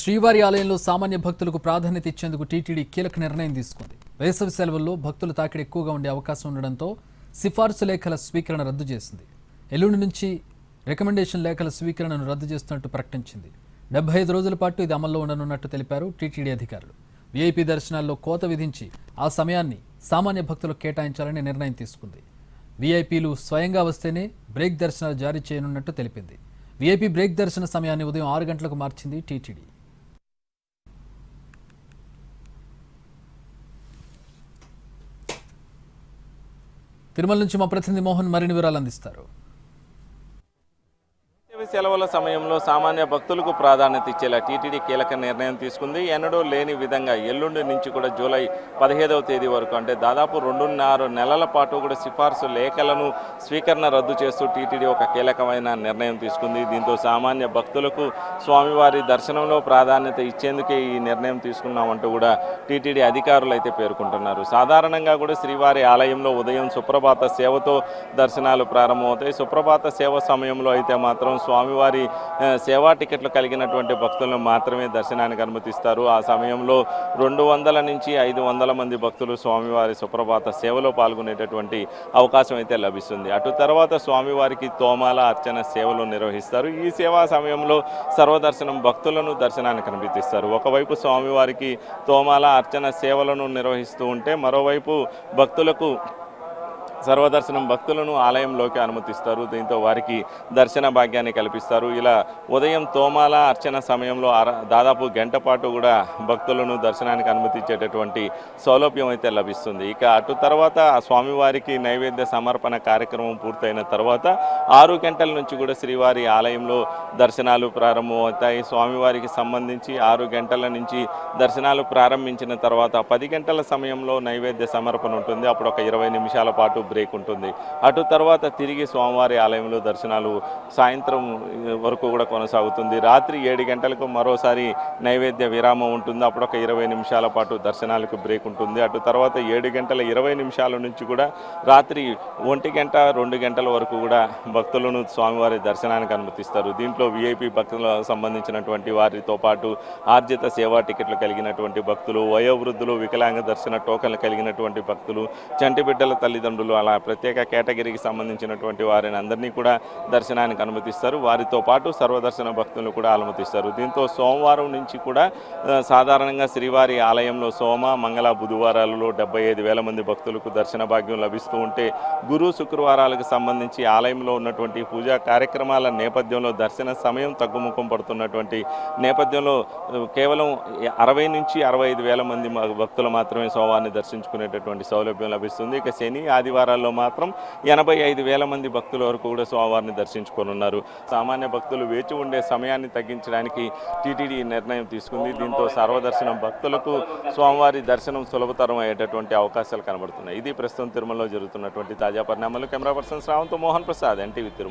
శ్రీవారి ఆలయంలో సామాన్య భక్తులకు ప్రాధాన్యత ఇచ్చేందుకు టీటీడీ కీలక నిర్ణయం తీసుకుంది. వేసవి సెలవుల్లో భక్తుల తాకిడి ఎక్కువగా ఉండే అవకాశం ఉండడంతో సిఫార్సు లేఖల స్వీకరణ రద్దు చేసింది. ఎల్లుండి నుంచి రికమెండేషన్ లేఖల స్వీకరణను రద్దు చేస్తున్నట్టు ప్రకటించింది. డెబ్బై ఐదు రోజుల పాటు ఇది అమల్లో ఉండనున్నట్టు తెలిపారు టీటీడీ అధికారులు. వీఐపీ దర్శనాల్లో కోత విధించి ఆ సమయాన్ని సామాన్య భక్తులకు కేటాయించాలని నిర్ణయం తీసుకుంది. వీఐపీలు స్వయంగా వస్తేనే బ్రేక్ దర్శనాలు జారీ చేయనున్నట్టు తెలిపింది. వీఐపీ బ్రేక్ దర్శన సమయాన్ని ఉదయం ఆరు గంటలకు మార్చింది టీటీడీ. తిరుమల నుంచి మా ప్రతినిధి మోహన్ మరిన్ని వివరాలు అందిస్తారు. సెలవుల సమయంలో సామాన్య భక్తులకు ప్రాధాన్యత ఇచ్చేలా టీటీడీ కీలక నిర్ణయం తీసుకుంది. ఎన్నడూ లేని విధంగా ఎల్లుండి నుంచి కూడా జూలై పదిహేదవ తేదీ వరకు అంటే దాదాపు రెండున్నర నెలల పాటు కూడా సిఫార్సు లేఖలను స్వీకరణ రద్దు చేస్తూ టీటీడీ ఒక కీలకమైన నిర్ణయం తీసుకుంది. దీంతో సామాన్య భక్తులకు స్వామివారి దర్శనంలో ప్రాధాన్యత ఇచ్చేందుకే ఈ నిర్ణయం తీసుకున్నామంటూ కూడా టీటీడీ అధికారులు అయితే పేర్కొంటున్నారు. సాధారణంగా కూడా శ్రీవారి ఆలయంలో ఉదయం సుప్రభాత సేవతో దర్శనాలు ప్రారంభమవుతాయి. సుప్రభాత సేవ సమయంలో అయితే మాత్రం స్వామివారి సేవా టికెట్లు కలిగినటువంటి భక్తులను మాత్రమే దర్శనానికి అనుమతిస్తారు. ఆ సమయంలో రెండు వందల నుంచి ఐదు వందల మంది భక్తులు స్వామివారి సుప్రభాత సేవలో పాల్గొనేటటువంటి అవకాశం అయితే లభిస్తుంది. అటు తర్వాత స్వామివారికి తోమాల అర్చన సేవలు నిర్వహిస్తారు. ఈ సేవా సమయంలో సర్వదర్శనం భక్తులను దర్శనానికి అనుమతిస్తారు. ఒకవైపు స్వామివారికి తోమాల అర్చన సేవలను నిర్వహిస్తూ ఉంటే మరోవైపు భక్తులకు సర్వదర్శనం భక్తులను ఆలయంలోకి అనుమతిస్తారు. దీంతో వారికి దర్శన భాగ్యాన్ని కల్పిస్తారు. ఇలా ఉదయం తోమాల అర్చన సమయంలో దాదాపు గంట పాటు కూడా భక్తులను దర్శనానికి అనుమతించేటటువంటి సౌలభ్యం అయితే లభిస్తుంది. ఇక అటు తర్వాత స్వామివారికి నైవేద్య సమర్పణ కార్యక్రమం పూర్తయిన తర్వాత ఆరు గంటల నుంచి కూడా శ్రీవారి ఆలయంలో దర్శనాలు ప్రారంభమవుతాయి. స్వామివారికి సంబంధించి ఆరు గంటల నుంచి దర్శనాలు ప్రారంభించిన తర్వాత పది గంటల సమయంలో నైవేద్య సమర్పణ ఉంటుంది. అప్పుడు ఒక ఇరవై నిమిషాల పాటు బ్రేక్ ఉంటుంది. అటు తర్వాత తిరిగి స్వామివారి ఆలయంలో దర్శనాలు సాయంత్రం వరకు కూడా కొనసాగుతుంది. రాత్రి ఏడు గంటలకు మరోసారి నైవేద్య విరామం ఉంటుంది. అప్పుడు ఒక ఇరవై నిమిషాల పాటు దర్శనాలకు బ్రేక్ ఉంటుంది. అటు తర్వాత ఏడు గంటల ఇరవై నిమిషాల నుంచి కూడా రాత్రి ఒంటి గంట రెండు గంటల వరకు కూడా భక్తులను స్వామివారి దర్శనానికి అనుమతిస్తారు. దీంట్లో విఐపి భక్తులకు సంబంధించినటువంటి వారితో పాటు ఆర్జిత సేవా టికెట్లు కలిగినటువంటి భక్తులు వయోవృద్ధులు వికలాంగ దర్శన టోకన్లు కలిగినటువంటి భక్తులు చంటి బిడ్డల తల్లిదండ్రులు అలా ప్రత్యేక కేటగిరీకి సంబంధించినటువంటి వారిని అందరినీ కూడా దర్శనానికి అనుమతిస్తారు. వారితో పాటు సర్వదర్శన భక్తులను కూడా అనుమతిస్తారు దీంతో సోమవారం నుంచి కూడా సాధారణంగా శ్రీవారి ఆలయంలో సోమ మంగళ బుధవారాలలో డెబ్బై ఐదు వేల మంది భక్తులకు దర్శన భాగ్యం లభిస్తూ ఉంటే గురు శుక్రవారాలకు సంబంధించి ఆలయంలో ఉన్నటువంటి పూజా కార్యక్రమాల నేపథ్యంలో దర్శన సమయం తగ్గుముఖం పడుతున్నటువంటి నేపథ్యంలో కేవలం అరవై నుంచి అరవై ఐదు వేల మంది భక్తులు మాత్రమే సోమవారిని దర్శించుకునేటటువంటి సౌలభ్యం లభిస్తుంది. ఇక శని ఆదివారం ఆదివారాల్లో మాత్రం ఎనభై ఐదు వేల మంది భక్తుల వరకు కూడా స్వామివారిని దర్శించుకోనున్నారు సామాన్య భక్తులు వేచి ఉండే సమయాన్ని తగ్గించడానికి టీటీడీ నిర్ణయం తీసుకుంది. దీంతో సర్వదర్శనం భక్తులకు స్వామివారి దర్శనం సులభతరం అయ్యేటటువంటి అవకాశాలు కనబడుతున్నాయి. ఇది ప్రస్తుతం తిరుమలలో జరుగుతున్నటువంటి తాజా పరిణామాలు. Camera person Sravanth Mohan Prasad NTV Tirumala.